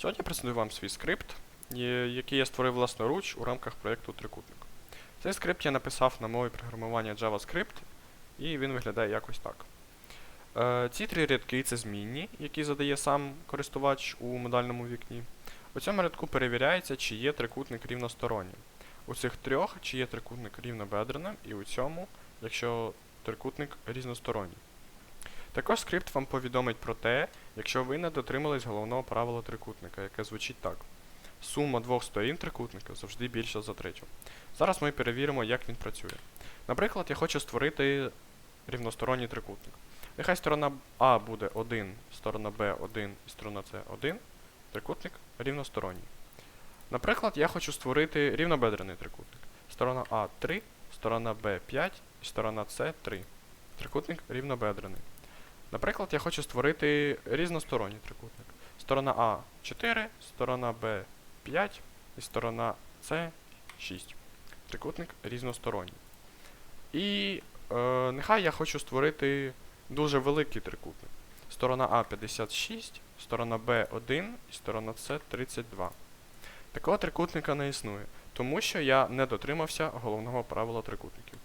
Сьогодні я презентую вам свій скрипт, який я створив власноруч у рамках проєкту Трикутник. Цей скрипт я написав на мові програмування JavaScript, і він виглядає якось так. Е, ці три рядки це змінні, які задає сам користувач у модальному вікні. У цьому рядку перевіряється, чи є трикутник рівностороннім. У цих трьох, чи є трикутник рівнобедреним, і у цьому, якщо трикутник різносторонній. Також скрипт вам повідомить про те, якщо ви не дотримались головного правила трикутника, яке звучить так. Сума двох сторін трикутника завжди більша за третю. Зараз ми перевіримо, як він працює. Наприклад, я хочу створити рівносторонній трикутник. Нехай сторона А буде 1, сторона Б 1 і сторона С 1. Трикутник рівносторонній. Наприклад, я хочу створити рівнобедрений трикутник. Сторона А 3, сторона Б 5 і сторона С 3. Трикутник рівнобедрений. Наприклад, я хочу створити різносторонній трикутник. Сторона А 4, сторона Б 5 і сторона С 6. Трикутник різносторонній. І е, нехай я хочу створити дуже великий трикутник. Сторона А 56, сторона Б 1 і сторона С 32. Такого трикутника не існує, тому що я не дотримався головного правила трикутників.